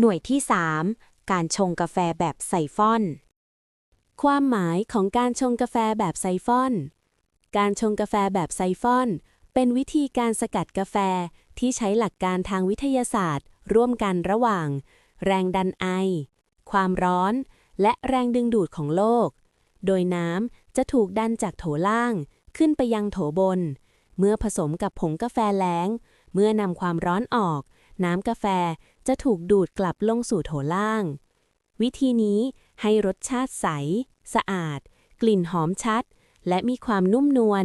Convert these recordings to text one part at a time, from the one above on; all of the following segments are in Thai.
หน่วยที่ 3 การชงกาแฟแบบไซฟอน ความหมายของการชงกาแฟแบบไซฟอน การชงกาแฟแบบไซฟอน เป็นวิธีการสกัดกาแฟที่ใช้หลักการทางวิทยาศาสตร์ ร่วมกันระหว่าง แรงดันไอ ความร้อน และแรงดึงดูดของโลก โดยน้ำจะถูกดันจากโถล่างขึ้นไปยังโถบน เมื่อผสมกับผงกาแฟแล้ง เมื่อนำความร้อนออก น้ำกาแฟจะถูกดูดกลับลงสู่โถล่าง วิธีนี้ให้รสชาติใส สะอาด กลิ่นหอมชัด และมีความนุ่มนวล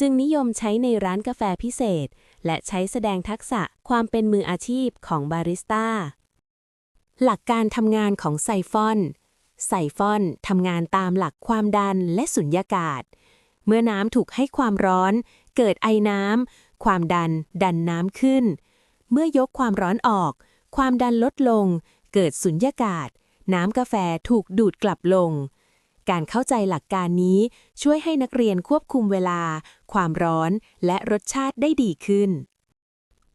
จึงนิยมใช้ในร้านกาแฟพิเศษ และใช้แสดงทักษะความเป็นมืออาชีพของบาริสต้า หลักการทำงานของไซฟอนไซฟอนทำงานตามหลักความดันและสุญญากาศ เมื่อน้ำถูกให้ความร้อน เกิดไอน้ำ ความดันดันน้ำขึ้น เมื่อยกความร้อนออก ความดันลดลง เกิดสุญญากาศ น้ำกาแฟถูกดูดกลับลง การเข้าใจหลักการนี้ช่วยให้นักเรียนควบคุมเวลา ความร้อนและรสชาติได้ดีขึ้น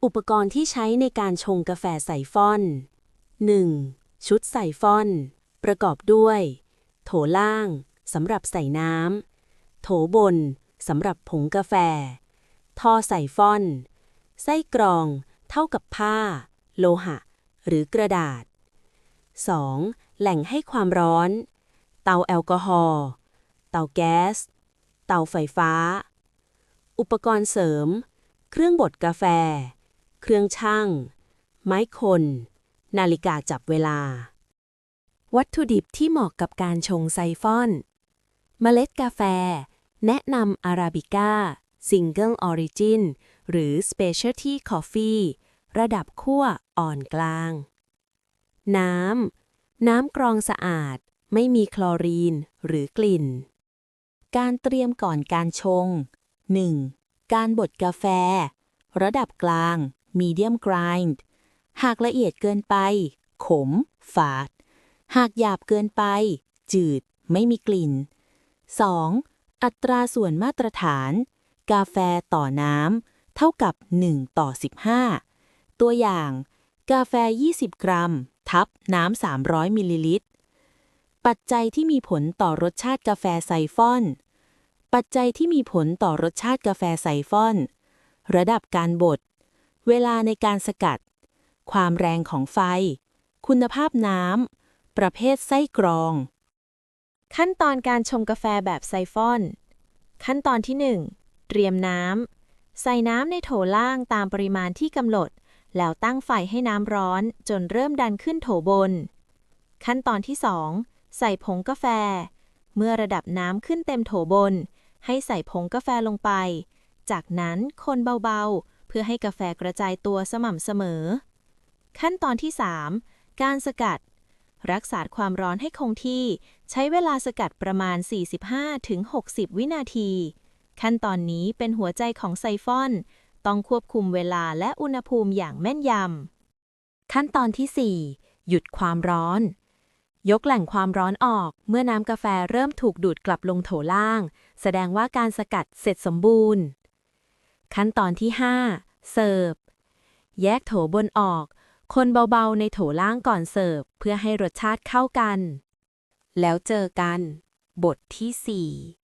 อุปกรณ์ที่ใช้ในการชงกาแฟใส่ฟอน 1. ชุดใส่ฟอน ประกอบด้วย โถล่างสำหรับใส่น้ำ โถบนสำหรับผงกาแฟ ท่อใส่ฟอน ไส้กรอง เท่ากับผ้า โลหะ หรือกระดาษ 2. แหล่งให้ความร้อน เตาแอลกอฮอล์ เตาแก๊ส เตาไฟฟ้า อุปกรณ์เสริม เครื่องบดกาแฟ เครื่องช่าง ไม้คน นาฬิกาจับเวลา วัตถุดิบที่เหมาะกับการชงไซฟอน เมล็ดกาแฟ แนะนำอาราบิก้าซิงเกิลออริจิน หรือ Specialty Coffee ระดับขั้วอ่อนกลาง น้ำ น้ำกรองสะอาด ไม่มีคลอรีนหรือกลิ่น การเตรียมก่อนการชง 1. การบดกาแฟ ระดับกลาง medium grind หากละเอียดเกินไป ขม ฝาด หากหยาบเกินไป จืด ไม่มีกลิ่น 2. อัตราส่วนมาตรฐาน กาแฟต่อน้ำ ท่ากับ 1 ต่อ 15 ตัวอย่าง กาแฟ 20 กรัม ทับน้ำ 300 มิลลิลิตร ปัจจัยที่มีผลต่อรสชาติกาแฟไซฟอน ปัจจัยที่มีผลต่อรสชาติกาแฟไซฟอน ระดับการบด เวลาในการสกัด ความแรงของไฟ คุณภาพน้ำ ประเภทไส้กรอง ขั้นตอนการชงกาแฟแบบไซฟอน ขั้นตอนที่ 1 เตรียมน้ำ ใส่น้ำในโถล่างตามปริมาณที่กำหนด แล้วตั้งไฟให้น้ำร้อนจนเริ่มดันขึ้นโถบน ขั้นตอนที่ 2 ใส่ผงกาแฟ เมื่อระดับน้ำขึ้นเต็มโถบน ให้ใส่ผงกาแฟลงไป จากนั้นคนเบาๆ เพื่อให้กาแฟกระจายตัวสม่ำเสมอ ขั้นตอนที่ 3 การสกัด รักษาความร้อนให้คงที่ ใช้เวลาสกัดประมาณ 45-60 วินาที ขั้นตอนนี้เป็นหัวใจของไซฟอน ต้องควบคุมเวลาและอุณหภูมิอย่างแม่นยำ ขั้นตอนที่ 4 หยุดความร้อน ยกแหล่งความร้อนออกเมื่อน้ำกาแฟเริ่มถูกดูดกลับลงโถล่าง แสดงว่าการสกัดเสร็จสมบูรณ์ ขั้นตอนที่ 5 เสิร์ฟ แยกโถบนออก คนเบาๆ ในโถล่างก่อนเสิร์ฟเพื่อให้รสชาติเข้ากัน แล้วเจอกัน บทที่ 4